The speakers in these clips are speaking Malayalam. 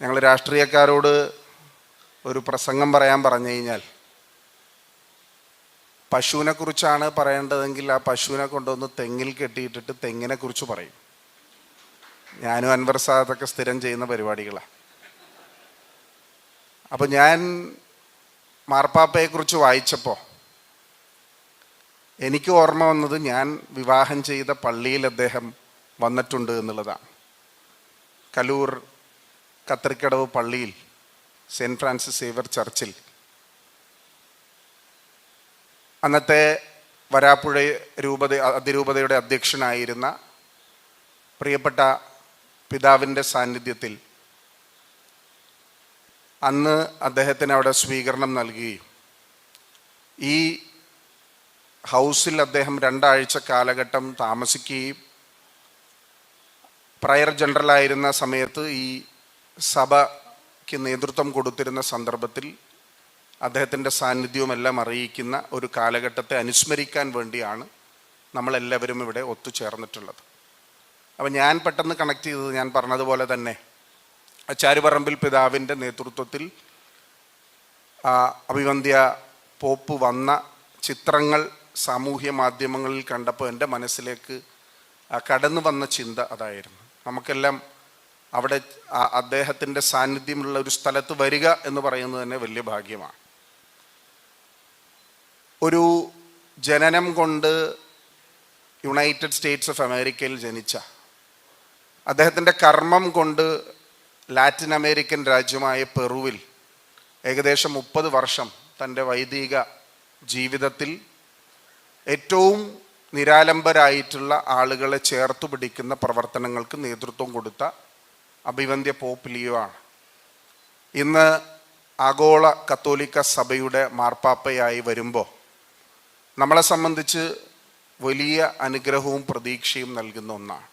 ഞങ്ങൾ രാഷ്ട്രീയക്കാരോട് ഒരു പ്രസംഗം പറയാൻ പറഞ്ഞു കഴിഞ്ഞാൽ പശുവിനെ കുറിച്ചാണ് പറയേണ്ടതെങ്കിൽ ആ പശുവിനെ കൊണ്ടുവന്ന് തെങ്ങിൽ കെട്ടിയിട്ടിട്ട് തെങ്ങിനെ കുറിച്ച് പറയും. ഞാനും അൻവർ സാദത്തൊക്കെ സ്ഥിരം ചെയ്യുന്ന പരിപാടികളാണ് അപ്പോൾ ഞാൻ മാർപ്പാപ്പയെക്കുറിച്ച് വായിച്ചപ്പോൾ എനിക്ക് ഓർമ്മ വന്നത് ഞാൻ വിവാഹം ചെയ്ത പള്ളിയിൽ അദ്ദേഹം വന്നിട്ടുണ്ട് എന്നുള്ളതാണ്. കലൂർ കത്രിക്കടവ് പള്ളിയിൽ സെന്റ് ഫ്രാൻസിസ് സേവർ ചർച്ചിൽ. അന്നത്തെ വരാപ്പുഴ രൂപത അതിരൂപതയുടെ അധ്യക്ഷനായിരുന്ന പ്രിയപ്പെട്ട പിതാവിന്റെ സാന്നിധ്യത്തിൽ അന്ന് അദ്ദേഹത്തിന് അവിടെ സ്വീകരണം നൽകുകയും ഈ ഹൗസിൽ അദ്ദേഹം രണ്ടാഴ്ച കാലഘട്ടം താമസിക്കുകയും പ്രയർ ജനറലായിരുന്ന സമയത്ത് ഈ സഭയ്ക്ക് നേതൃത്വം കൊടുത്തിരുന്ന സന്ദർഭത്തിൽ അദ്ദേഹത്തിന്റെ സാന്നിധ്യവുമെല്ലാം അറിയിക്കുന്ന ഒരു കാലഘട്ടത്തെ അനുസ്മരിക്കാൻ വേണ്ടിയാണ് നമ്മളെല്ലാവരും ഇവിടെ ഒത്തുചേർന്നിട്ടുള്ളത്. അപ്പം ഞാൻ പെട്ടെന്ന് കണക്ട് ചെയ്തത് ഞാൻ പറഞ്ഞതുപോലെ തന്നെ ചാരുപറമ്പിൽ പിതാവിന്റെ നേതൃത്വത്തിൽ അഭിവന്ധ്യ പോപ്പ് വന്ന ചിത്രങ്ങൾ സാമൂഹ്യ മാധ്യമങ്ങളിൽ കണ്ടപ്പോൾ എന്റെ മനസ്സിലേക്ക് കടന്നു വന്ന ചിന്ത അതായിരുന്നു. നമുക്കെല്ലാം അവിടെ അദ്ദേഹത്തിന്റെ സാന്നിധ്യമുള്ള ഒരു സ്ഥലത്ത് വരിക എന്ന് പറയുന്നത് തന്നെ വലിയ ഭാഗ്യമാണ്. ഒരു ജനനം കൊണ്ട് യുണൈറ്റഡ് സ്റ്റേറ്റ്സ് ഓഫ് അമേരിക്കയിൽ ജനിച്ച അദ്ദേഹത്തിന്റെ കർമ്മം കൊണ്ട് ലാറ്റിൻ അമേരിക്കൻ രാജ്യമായ പെറുവിൽ ഏകദേശം മുപ്പത് വർഷം തന്റെ വൈദിക ജീവിതത്തിൽ ഏറ്റവും നിരാലംബരായിട്ടുള്ള ആളുകളെ ചേർത്തു പിടിക്കുന്ന പ്രവർത്തനങ്ങൾക്ക് നേതൃത്വം കൊടുത്ത അഭിവന്ധ്യ പോപ്പ് ലിയോ ആണ്. ഇന്ന് ആഗോള കത്തോലിക്ക സഭയുടെ മാർപ്പാപ്പയായി വരുമ്പോൾ നമ്മളെ സംബന്ധിച്ച് വലിയ അനുഗ്രഹവും പ്രതീക്ഷയും നൽകുന്ന ഒന്നാണ്.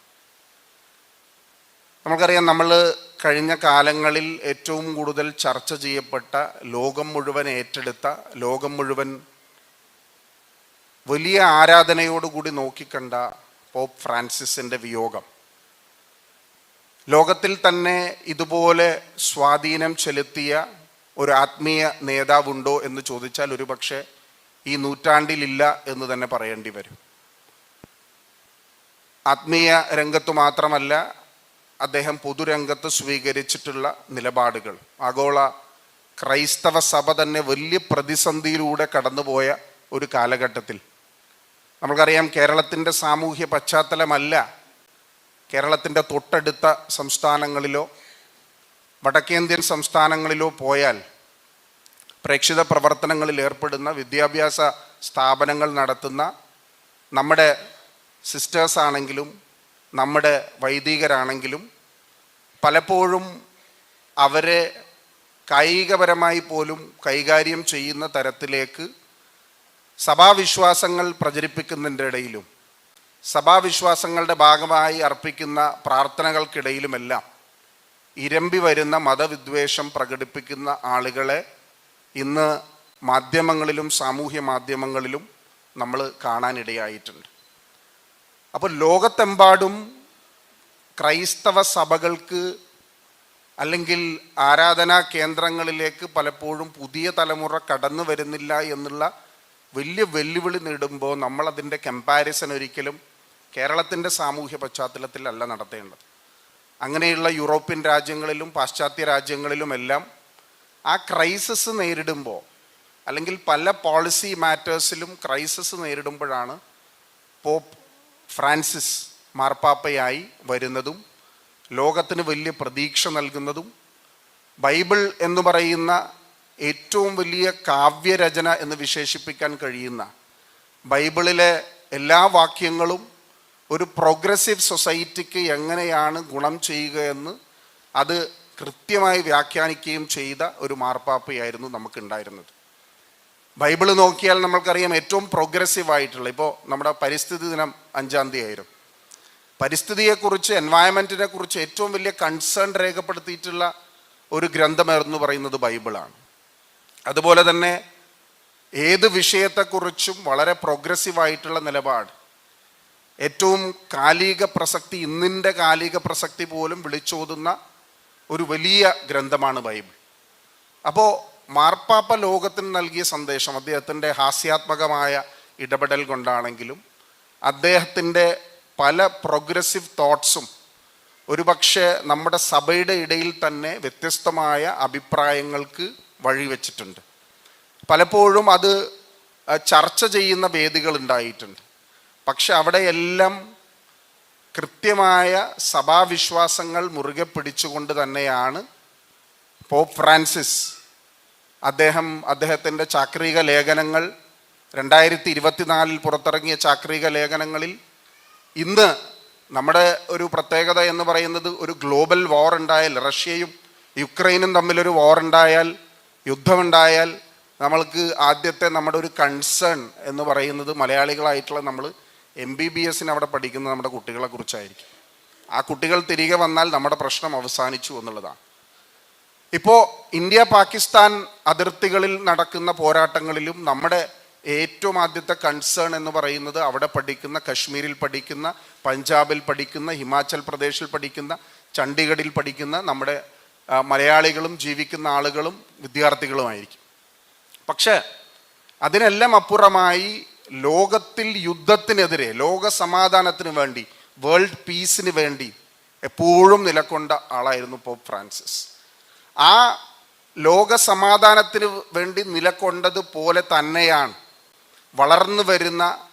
നമുക്കറിയാം നമ്മൾ കഴിഞ്ഞ കാലങ്ങളിൽ ഏറ്റവും കൂടുതൽ ചർച്ച ചെയ്യപ്പെട്ട ലോകം മുഴുവൻ ഏറ്റെടുത്ത ലോകം മുഴുവൻ വലിയ ആരാധനയോടുകൂടി നോക്കിക്കണ്ട പോപ്പ് ഫ്രാൻസിസിന്റെ വിയോഗം. ലോകത്തിൽ തന്നെ ഇതുപോലെ സ്വാധീനം ചെലുത്തിയ ഒരു ആത്മീയ നേതാവുണ്ടോ എന്ന് ചോദിച്ചാൽ ഒരുപക്ഷെ ഈ നൂറ്റാണ്ടിലില്ല എന്ന് തന്നെ പറയേണ്ടി വരും. ആത്മീയ രംഗത്ത് മാത്രമല്ല അദ്ദേഹം പൊതുരംഗത്ത് സ്വീകരിച്ചിട്ടുള്ള നിലപാടുകൾ. ആഗോള ക്രൈസ്തവ സഭ തന്നെ വലിയ പ്രതിസന്ധിയിലൂടെ കടന്നുപോയ ഒരു കാലഘട്ടത്തിൽ. നമുക്കറിയാം കേരളത്തിന്റെ സാമൂഹ്യ പശ്ചാത്തലമല്ല കേരളത്തിന്റെ തൊട്ടടുത്ത സംസ്ഥാനങ്ങളിലോ വടക്കേന്ത്യൻ സംസ്ഥാനങ്ങളിലോ പോയാൽ പ്രേക്ഷിത പ്രവർത്തനങ്ങളിൽ ഏർപ്പെടുന്ന വിദ്യാഭ്യാസ സ്ഥാപനങ്ങൾ നടത്തുന്ന നമ്മുടെ സിസ്റ്റേഴ്സ് ആണെങ്കിലും നമ്മുടെ വൈദികരാണെങ്കിലും പലപ്പോഴും അവരെ കായികപരമായി പോലും കൈകാര്യം ചെയ്യുന്ന തരത്തിലേക്ക് സഭാവിശ്വാസങ്ങൾ പ്രചരിപ്പിക്കുന്നതിന്റെ ഇടയിലും സഭാവിശ്വാസങ്ങളുടെ ഭാഗമായി അർപ്പിക്കുന്ന പ്രാർത്ഥനകൾക്കിടയിലുമെല്ലാം ഇരമ്പി വരുന്ന മതവിദ്വേഷം പ്രകടിപ്പിക്കുന്ന ആളുകളെ ഇന്ന് മാധ്യമങ്ങളിലും സാമൂഹ്യ മാധ്യമങ്ങളിലും നമ്മൾ കാണാനിടയായിട്ടുണ്ട്. അപ്പോൾ ലോകത്തെമ്പാടും ക്രൈസ്തവ സഭകൾക്ക് അല്ലെങ്കിൽ ആരാധനാ കേന്ദ്രങ്ങളിലേക്ക് പലപ്പോഴും പുതിയ തലമുറ കടന്നു വരുന്നില്ല എന്നുള്ള വലിയ വെല്ലുവിളി നേടുമ്പോൾ നമ്മളതിന്റെ കമ്പാരിസൺ ഒരിക്കലും കേരളത്തിന്റെ സാമൂഹ്യ പശ്ചാത്തലത്തിലല്ല നടത്തേണ്ടത്. അങ്ങനെയുള്ള യൂറോപ്യൻ രാജ്യങ്ങളിലും പാശ്ചാത്യ രാജ്യങ്ങളിലുമെല്ലാം ആ ക്രൈസിസ് നേരിടുമ്പോൾ അല്ലെങ്കിൽ പല പോളിസി മാറ്റേഴ്സിലും ക്രൈസിസ് നേരിടുമ്പോഴാണ് പോപ്പ് ഫ്രാൻസിസ് മാർപ്പാപ്പയായി വരുന്നതും ലോകത്തിന് വലിയ പ്രതീക്ഷ നൽകുന്നതും ബൈബിൾ എന്ന് പറയുന്ന ഏറ്റവും വലിയ കാവ്യരചന എന്ന് വിശേഷിപ്പിക്കാൻ കഴിയുന്ന ബൈബിളിലെ എല്ലാ വാക്യങ്ങളും ഒരു പ്രോഗ്രസീവ് സൊസൈറ്റിക്ക് എങ്ങനെയാണ് ഗുണം ചെയ്യുക എന്ന് അത് കൃത്യമായി വ്യാഖ്യാനിക്കുകയും ചെയ്ത ഒരു മാർപ്പാപ്പയായിരുന്നു നമുക്കുണ്ടായിരുന്നത്. ബൈബിൾ നോക്കിയാൽ നമ്മൾക്കറിയാം ഏറ്റവും പ്രോഗ്രസീവ് ആയിട്ടുള്ള ഇപ്പോൾ നമ്മുടെ പരിസ്ഥിതി ദിനം അഞ്ചാം തീയതി ആയിരുന്നു പരിസ്ഥിതിയെക്കുറിച്ച് എൻവയൺമെന്റിനെ കുറിച്ച് ഏറ്റവും വലിയ കൺസേൺ രേഖപ്പെടുത്തിയിട്ടുള്ള ഒരു ഗ്രന്ഥമെന്ന് പറയുന്നത് ബൈബിളാണ്. അതുപോലെ തന്നെ ഏത് വിഷയത്തെക്കുറിച്ചും വളരെ പ്രോഗ്രസീവ് ആയിട്ടുള്ള നിലപാട് ഏറ്റവും കാലിക പ്രസക്തി ഇന്നിന്റെ കാലിക പ്രസക്തി പോലും വിളിച്ചോതുന്ന ഒരു വലിയ ഗ്രന്ഥമാണ് ബൈബിൾ. അപ്പോൾ മാർപ്പാപ്പ ലോകത്തിന് നൽകിയ സന്ദേശം അദ്ദേഹത്തിന്റെ ഹാസ്യാത്മകമായ ഇടപെടൽ കൊണ്ടാണെങ്കിലും അദ്ദേഹത്തിന്റെ പല പ്രോഗ്രസീവ് തോട്ട്സും ഒരുപക്ഷെ നമ്മുടെ സഭയുടെ ഇടയിൽ തന്നെ വ്യത്യസ്തമായ അഭിപ്രായങ്ങൾക്ക് വഴിവെച്ചിട്ടുണ്ട് പലപ്പോഴും അത് ചർച്ച ചെയ്യുന്ന വേദികൾ ഉണ്ടായിട്ടുണ്ട്. പക്ഷെ അവിടെയെല്ലാം കൃത്യമായ സഭാവിശ്വാസങ്ങൾ മുറുകെ പിടിച്ചുകൊണ്ട് തന്നെയാണ് പോപ്പ് ഫ്രാൻസിസ്. അദ്ദേഹം അദ്ദേഹത്തിന്റെ ചാക്രിക ലേഖനങ്ങൾ രണ്ടായിരത്തി ഇരുപത്തിനാലിൽ പുറത്തിറങ്ങിയ ചാക്രിക ലേഖനങ്ങളിൽ ഇന്ന് നമ്മുടെ ഒരു പ്രത്യേകത എന്ന് പറയുന്നത് ഒരു ഗ്ലോബൽ വാർ ഉണ്ടായാൽ റഷ്യയും യുക്രൈനും തമ്മിലൊരു വാർ ഉണ്ടായാൽ യുദ്ധമുണ്ടായാൽ നമ്മൾക്ക് ആദ്യത്തെ നമ്മുടെ ഒരു കൺസേൺ എന്ന് പറയുന്നത് മലയാളികളായിട്ടുള്ള നമ്മൾ എം ബി ബി എസിന് അവിടെ പഠിക്കുന്ന നമ്മുടെ കുട്ടികളെ കുറിച്ചായിരിക്കും. ആ കുട്ടികൾ തിരികെ വന്നാൽ നമ്മുടെ പ്രശ്നം അവസാനിച്ചു എന്നുള്ളതാണ്. ഇപ്പോൾ ഇന്ത്യ പാകിസ്ഥാൻ അതിർത്തികളിൽ നടക്കുന്ന പോരാട്ടങ്ങളിലും നമ്മുടെ ഏറ്റവും ആദ്യത്തെ കൺസേൺ എന്ന് പറയുന്നത് അവിടെ പഠിക്കുന്ന കശ്മീരിൽ പഠിക്കുന്ന പഞ്ചാബിൽ പഠിക്കുന്ന ഹിമാചൽ പ്രദേശിൽ പഠിക്കുന്ന ചണ്ഡീഗഡിൽ പഠിക്കുന്ന നമ്മുടെ മലയാളികളും ജീവിക്കുന്ന ആളുകളും വിദ്യാർത്ഥികളുമായിരിക്കും. പക്ഷേ അതിനെല്ലാം അപ്പുറമായി ലോകത്തിൽ യുദ്ധത്തിനെതിരെ ലോക സമാധാനത്തിന് വേണ്ടി വേൾഡ് പീസിന് വേണ്ടി എപ്പോഴും നിലകൊണ്ട ആളായിരുന്നു പോപ്പ് ഫ്രാൻസിസ്. ആ ലോക സമാധാനത്തിന് വേണ്ടി നിലകൊണ്ടത് പോലെ തന്നെയാണ് വളർന്നു വരുന്ന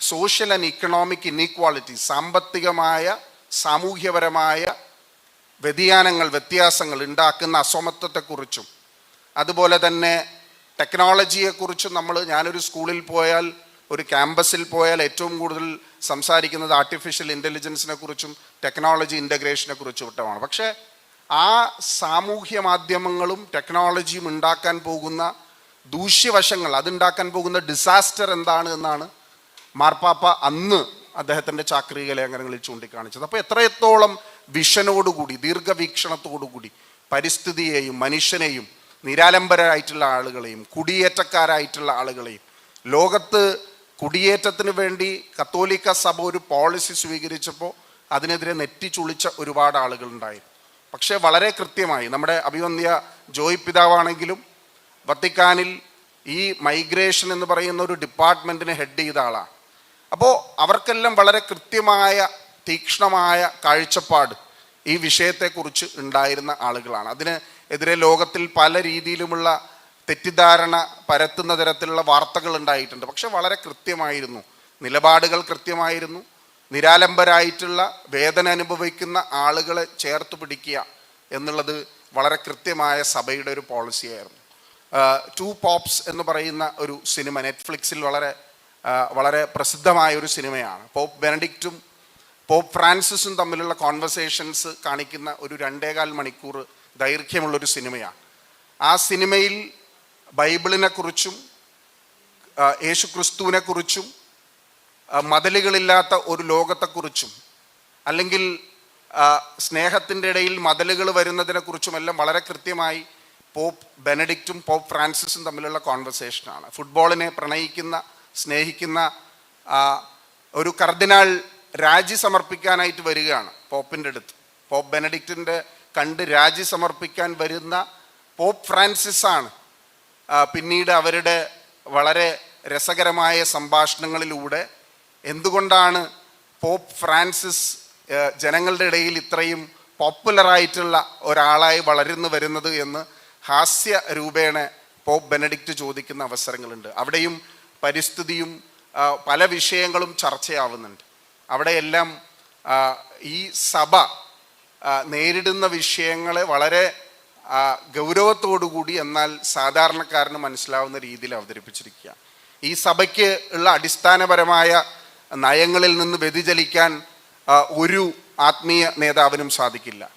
സോഷ്യൽ ആൻഡ് ഇക്കണോമിക് ഇനീക്വാളിറ്റി സാമ്പത്തികമായ സാമൂഹ്യപരമായ വ്യതിയാനങ്ങൾ വ്യത്യാസങ്ങൾ ഉണ്ടാക്കുന്ന അസമത്വത്തെക്കുറിച്ചും അതുപോലെ തന്നെ ടെക്നോളജിയെക്കുറിച്ചും നമ്മൾ ഞാനൊരു സ്കൂളിൽ പോയാൽ ഒരു ക്യാമ്പസിൽ പോയാൽ ഏറ്റവും കൂടുതൽ സംസാരിക്കുന്നത് ആർട്ടിഫിഷ്യൽ ഇന്റലിജൻസിനെ കുറിച്ചും ടെക്നോളജി ഇന്റഗ്രേഷനെ കുറിച്ചും ഇട്ടമാണ് പക്ഷേ ആ സാമൂഹ്യ മാധ്യമങ്ങളും ടെക്നോളജിയും ഉണ്ടാക്കാൻ പോകുന്ന ദൂഷ്യവശങ്ങൾ അതുണ്ടാക്കാൻ പോകുന്ന ഡിസാസ്റ്റർ എന്താണ് എന്നാണ് മാർപ്പാപ്പ അന്ന് അദ്ദേഹത്തിന്റെ ചാക്രിക ലേഖനങ്ങളിൽ ചൂണ്ടിക്കാണിച്ചത്. അപ്പോൾ എത്രയെത്തോളം വിഷനോടുകൂടി ദീർഘവീക്ഷണത്തോടുകൂടി പരിസ്ഥിതിയെയും മനുഷ്യനെയും നിരാലംബരായിട്ടുള്ള ആളുകളെയും കുടിയേറ്റക്കാരായിട്ടുള്ള ആളുകളെയും. ലോകത്ത് കുടിയേറ്റത്തിന് വേണ്ടി കത്തോലിക്ക സഭ ഒരു പോളിസി സ്വീകരിച്ചപ്പോൾ അതിനെതിരെ നെറ്റി ചുളിച്ച ഒരുപാട് ആളുകളുണ്ടായിരുന്നു. പക്ഷേ വളരെ കൃത്യമായി നമ്മുടെ അഭിവന്ധ്യ ജോയി പിതാവാണെങ്കിലും വത്തിക്കാനിൽ ഈ മൈഗ്രേഷൻ എന്ന് പറയുന്ന ഒരു ഡിപ്പാർട്ട്മെന്റിനെ ഹെഡ് ചെയ്ത ആളാണ്. അപ്പോൾ അവർക്കെല്ലാം വളരെ കൃത്യമായ തീക്ഷ്ണമായ കാഴ്ചപ്പാട് ഈ വിഷയത്തെക്കുറിച്ച് ഉണ്ടായിരുന്ന ആളുകളാണ്. അതിന് എതിരെ ലോകത്തിൽ പല രീതിയിലുമുള്ള തെറ്റിദ്ധാരണ പരത്തുന്ന തരത്തിലുള്ള വാർത്തകൾ ഉണ്ടായിട്ടുണ്ട്. പക്ഷെ വളരെ കൃത്യമായിരുന്നു. നിലപാടുകൾ കൃത്യമായിരുന്നു. നിരാലംബരായിട്ടുള്ള വേദന അനുഭവിക്കുന്ന ആളുകളെ ചേർത്ത് പിടിക്കുക എന്നുള്ളത് വളരെ കൃത്യമായ സഭയുടെ ഒരു പോളിസിയായിരുന്നു. ടു പോപ്സ് എന്ന് പറയുന്ന ഒരു സിനിമ നെറ്റ്ഫ്ലിക്സിൽ വളരെ വളരെ പ്രസിദ്ധമായ ഒരു സിനിമയാണ്. പോപ്പ് ബെനഡിക്റ്റും പോപ്പ് ഫ്രാൻസിസും തമ്മിലുള്ള കോൺവെർസേഷൻസ് കാണിക്കുന്ന ഒരു രണ്ടേകാൽ മണിക്കൂർ ദൈർഘ്യമുള്ളൊരു സിനിമയാണ്. ആ സിനിമയിൽ ബൈബിളിനെ കുറിച്ചും യേശു ക്രിസ്തുവിനെ കുറിച്ചും മതിലുകളില്ലാത്ത ഒരു ലോകത്തെക്കുറിച്ചും അല്ലെങ്കിൽ സ്നേഹത്തിന്റെ ഇടയിൽ മതലുകൾ വരുന്നതിനെ കുറിച്ചുമെല്ലാം വളരെ കൃത്യമായി പോപ്പ് ബെനഡിക്റ്റും പോപ്പ് ഫ്രാൻസിസും തമ്മിലുള്ള കോൺവെർസേഷനാണ്. ഫുട്ബോളിനെ പ്രണയിക്കുന്ന സ്നേഹിക്കുന്ന ഒരു കർദിനാൾ രാജി സമർപ്പിക്കാനായിട്ട് വരികയാണ് പോപ്പിന്റെ അടുത്ത്. പോപ്പ് ബെനഡിക്റ്റിന്റെ കണ്ട് രാജി സമർപ്പിക്കാൻ വരുന്ന പോപ്പ് ഫ്രാൻസിസ് ആണ് പിന്നീട് അവരുടെ വളരെ രസകരമായ സംഭാഷണങ്ങളിലൂടെ എന്തുകൊണ്ടാണ് പോപ്പ് ഫ്രാൻസിസ് ജനങ്ങളുടെ ഇടയിൽ ഇത്രയും പോപ്പുലറായിട്ടുള്ള ഒരാളായി വളരുന്നു വരുന്നത് എന്ന് ഹാസ്യ രൂപേണ പോപ്പ് ബെനഡിക്റ്റ് ചോദിക്കുന്ന അവസരങ്ങളുണ്ട്. അവിടെയും പരിസ്ഥിതിയും പല വിഷയങ്ങളും ചർച്ചയാവുന്നുണ്ട്. അവിടെയെല്ലാം ഈ സഭ നേരിടുന്ന വിഷയങ്ങളെ വളരെ ഗൗരവത്തോടുകൂടി എന്നാൽ സാധാരണക്കാരന് മനസ്സിലാവുന്ന രീതിയിൽ അവതരിപ്പിച്ചിരിക്കുക. ഈ സഭയ്ക്ക് ഉള്ള അടിസ്ഥാനപരമായ നയങ്ങളിൽ നിന്ന് വ്യതിചലിക്കാൻ ഒരു ആത്മീയ നേതാവിനും സാധിക്കില്ല.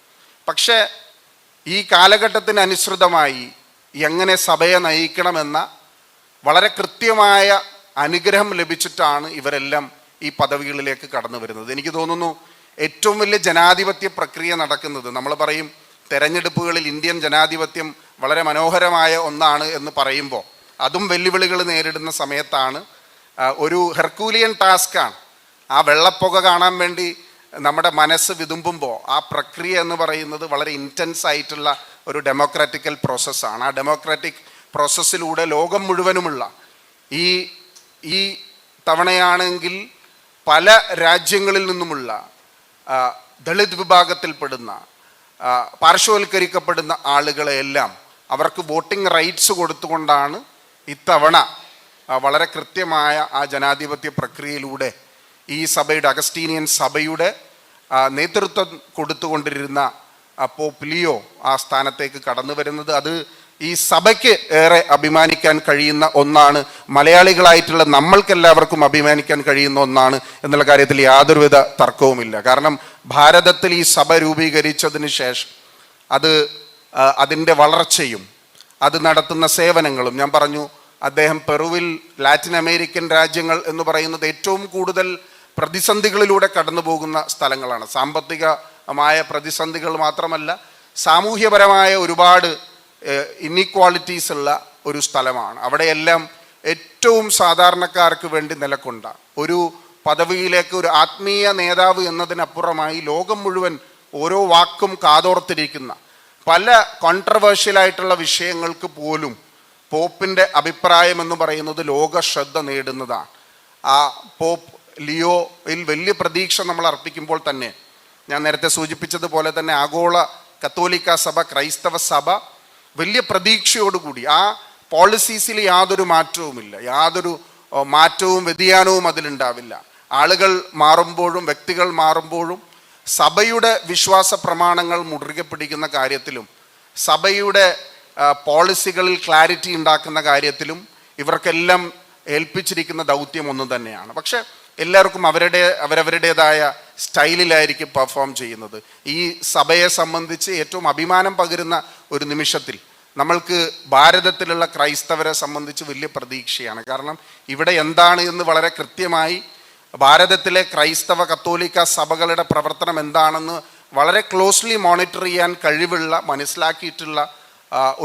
പക്ഷേ ഈ കാലഘട്ടത്തിനനുസൃതമായി എങ്ങനെ സഭയെ നയിക്കണമെന്ന വളരെ കൃത്യമായ അനുഗ്രഹം ലഭിച്ചിട്ടാണ് ഇവരെല്ലാം ഈ പദവികളിലേക്ക് കടന്നു വരുന്നത്. എനിക്ക് തോന്നുന്നു ഏറ്റവും വലിയ ജനാധിപത്യ പ്രക്രിയ നടക്കുന്നത്. നമ്മൾ പറയും തെരഞ്ഞെടുപ്പുകളിൽ ഇന്ത്യൻ ജനാധിപത്യം വളരെ മനോഹരമായ ഒന്നാണ് എന്ന് പറയുമ്പോൾ അതും വെല്ലുവിളികൾ നേരിടുന്ന സമയത്താണ് ഒരു ഹെർക്കൂലിയൻ ടാസ്ക്കാണ്. ആ വെള്ളപ്പുക കാണാൻ വേണ്ടി നമ്മുടെ മനസ്സ് വിതുമ്പുമ്പോൾ ആ പ്രക്രിയ എന്ന് പറയുന്നത് വളരെ ഇന്റൻസ് ആയിട്ടുള്ള ഒരു ഡെമോക്രാറ്റിക്കൽ പ്രോസസ്സാണ് ആ ഡെമോക്രാറ്റിക് പ്രോസസ്സിലൂടെ ലോകം മുഴുവനുമുള്ള ഈ ഈ തവണയാണെങ്കിൽ പല രാജ്യങ്ങളിൽ നിന്നുമുള്ള ദളിത് വിഭാഗത്തിൽപ്പെടുന്ന പാർശ്വവൽക്കരിക്കപ്പെടുന്ന ആളുകളെയെല്ലാം അവർക്ക് വോട്ടിംഗ് റൈറ്റ്സ് കൊടുത്തുകൊണ്ടാണ് ഇത്തവണ വളരെ കൃത്യമായ ആ ജനാധിപത്യ പ്രക്രിയയിലൂടെ ഈ സഭയുടെ അഗസ്റ്റീനിയൻ സഭയുടെ നേതൃത്വം കൊടുത്തുകൊണ്ടിരുന്ന പോപ്പ് ലിയോ ആ സ്ഥാനത്തേക്ക് കടന്നു വരുന്നത് അത് ഈ സഭയ്ക്ക് ഏറെ അഭിമാനിക്കാൻ കഴിയുന്ന ഒന്നാണ് മലയാളികളായിട്ടുള്ള നമ്മൾക്കെല്ലാവർക്കും അഭിമാനിക്കാൻ കഴിയുന്ന ഒന്നാണ് എന്നുള്ള കാര്യത്തിൽ യാതൊരുവിധ തർക്കവുമില്ല. കാരണം ഭാരതത്തിൽ ഈ സഭ രൂപീകരിച്ചതിന് ശേഷം അത് അതിന്റെ വളർച്ചയും അത് നടത്തുന്ന സേവനങ്ങളും ഞാൻ പറഞ്ഞു അദ്ദേഹം പെറുവിൽ ലാറ്റിൻ അമേരിക്കൻ രാജ്യങ്ങൾ എന്ന് പറയുന്നത് ഏറ്റവും കൂടുതൽ പ്രതിസന്ധികളിലൂടെ കടന്നു പോകുന്ന സ്ഥലങ്ങളാണ്. സാമ്പത്തികമായ പ്രതിസന്ധികൾ മാത്രമല്ല സാമൂഹ്യപരമായ ഒരുപാട് ഇന്നിക്വാളിറ്റീസ് ഉള്ള ഒരു സ്ഥലമാണ്. അവിടെയെല്ലാം ഏറ്റവും സാധാരണക്കാർക്ക് വേണ്ടി നിലക്കൊണ്ട ഒരു പദവിയിലേക്ക് ഒരു ആത്മീയ നേതാവ് എന്നതിനപ്പുറമായി ലോകം മുഴുവൻ ഓരോ വാക്കും കാതോർത്തിരിക്കുന്ന പല കോൺട്രവേഴ്ഷ്യലായിട്ടുള്ള വിഷയങ്ങൾക്ക് പോലും പോപ്പിന്റെ അഭിപ്രായം എന്ന് പറയുന്നത് ലോക ശ്രദ്ധ നേടുന്നതാണ്. ആ പോപ്പ് ലിയോയിൽ വലിയ പ്രതീക്ഷ നമ്മൾ അർപ്പിക്കുമ്പോൾ തന്നെ ഞാൻ നേരത്തെ സൂചിപ്പിച്ചതുപോലെ തന്നെ ആഗോള കത്തോലിക്ക സഭ ക്രൈസ്തവ സഭ വലിയ പ്രതീക്ഷയോടുകൂടി. ആ പോളിസീസിൽ യാതൊരു മാറ്റവുമില്ല. യാതൊരു മാറ്റവും വ്യതിയാനവും അതിലുണ്ടാവില്ല. ആളുകൾ മാറുമ്പോഴും വ്യക്തികൾ മാറുമ്പോഴും സഭയുടെ വിശ്വാസ പ്രമാണങ്ങൾ മുറുകെ പിടിക്കുന്ന കാര്യത്തിലും സഭയുടെ പോളിസികളിൽ ക്ലാരിറ്റി ഉണ്ടാക്കുന്ന കാര്യത്തിലും ഇവർക്കെല്ലാം ഏൽപ്പിച്ചിരിക്കുന്ന ദൗത്യം ഒന്നു തന്നെയാണ് പക്ഷെ എല്ലാവർക്കും അവരുടെ അവരവരുടേതായ സ്റ്റൈലിലായിരിക്കും പെർഫോം ചെയ്യുന്നത്. ഈ സഭയെ സംബന്ധിച്ച് ഏറ്റവും അഭിമാനം പകരുന്ന ഒരു നിമിഷത്തിൽ നമ്മൾക്ക് ഭാരതത്തിലുള്ള ക്രൈസ്തവരെ സംബന്ധിച്ച് വലിയ പ്രതീക്ഷയാണ്. കാരണം ഇവിടെ എന്താണ് എന്ന് വളരെ കൃത്യമായി ഭാരതത്തിലെ ക്രൈസ്തവ കത്തോലിക്ക സഭകളുടെ പ്രവർത്തനം എന്താണെന്ന് വളരെ ക്ലോസ്ലി മോണിറ്റർ ചെയ്യാൻ കഴിവുള്ള മനസ്സിലാക്കിയിട്ടുള്ള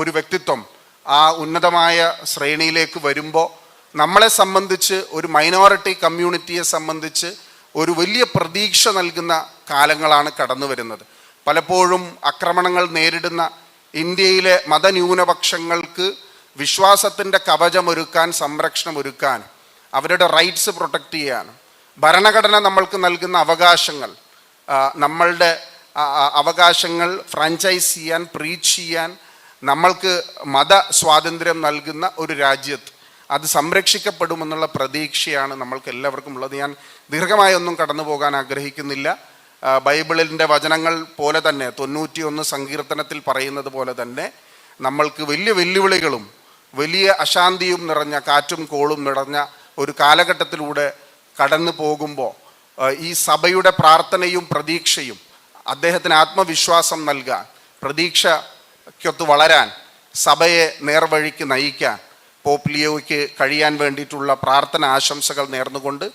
ഒരു വ്യക്തിത്വം ആ ഉന്നതമായ ശ്രേണിയിലേക്ക് വരുമ്പോൾ നമ്മളെ സംബന്ധിച്ച് ഒരു മൈനോറിറ്റി കമ്മ്യൂണിറ്റിയെ സംബന്ധിച്ച് ഒരു വലിയ പ്രതീക്ഷ നൽകുന്ന കാലങ്ങളാണ് കടന്നു വരുന്നത് പലപ്പോഴും ആക്രമണങ്ങൾ നേരിടുന്ന ഇന്ത്യയിലെ മതന്യൂനപക്ഷങ്ങൾക്ക് വിശ്വാസത്തിന്റെ കവചമൊരുക്കാൻ സംരക്ഷണമൊരുക്കാൻ അവരുടെ റൈറ്റ്സ് പ്രൊട്ടക്റ്റ് ചെയ്യാനും ഭരണഘടന നമ്മൾക്ക് നൽകുന്ന അവകാശങ്ങൾ നമ്മളുടെ അവകാശങ്ങൾ ഫ്രാഞ്ചൈസ് ചെയ്യാൻ പ്രീച്ച് ചെയ്യാൻ നമ്മൾക്ക് മത സ്വാതന്ത്ര്യം നൽകുന്ന ഒരു രാജ്യത്ത് അത് സംരക്ഷിക്കപ്പെടുമെന്നുള്ള പ്രതീക്ഷയാണ് നമ്മൾക്ക് എല്ലാവർക്കും ഉള്ളത്. ഞാൻ ദീർഘമായി ഒന്നും കടന്നു പോകാൻ ആഗ്രഹിക്കുന്നില്ല. ബൈബിളിന്റെ വചനങ്ങൾ പോലെ തന്നെ തൊണ്ണൂറ്റി ഒന്ന് സങ്കീർത്തനത്തിൽ പറയുന്നത് പോലെ തന്നെ നമ്മൾക്ക് വലിയ വെല്ലുവിളികളും വലിയ അശാന്തിയും നിറഞ്ഞ കാറ്റും കോളും നിറഞ്ഞ ഒരു കാലഘട്ടത്തിലൂടെ കടന്നു പോകുമ്പോൾ ഈ സഭയുടെ പ്രാർത്ഥനയും പ്രതീക്ഷയും അദ്ദേഹത്തിന് ആത്മവിശ്വാസം നൽകാൻ പ്രതീക്ഷയ്ക്കൊത്ത് വളരാൻ സഭയെ നേർവഴിക്ക് നയിക്കാൻ പോപ്പ് ലിയോയ്ക്ക് കഴിയാൻ വേണ്ടിയിട്ടുള്ള പ്രാർത്ഥന ആശംസകൾ നേർന്നുകൊണ്ട്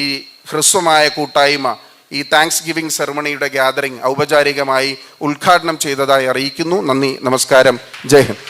ഈ ഹ്രസ്വമായ കൂട്ടായ്മ ഈ താങ്ക്സ് ഗിവിംഗ് സെറമണിയുടെ ഗ്യാതറിംഗ് ഔപചാരികമായി ഉദ്ഘാടനം ചെയ്തതായി അറിയിക്കുന്നു. നന്ദി നമസ്കാരം. ജയ് ഹിന്ദ്.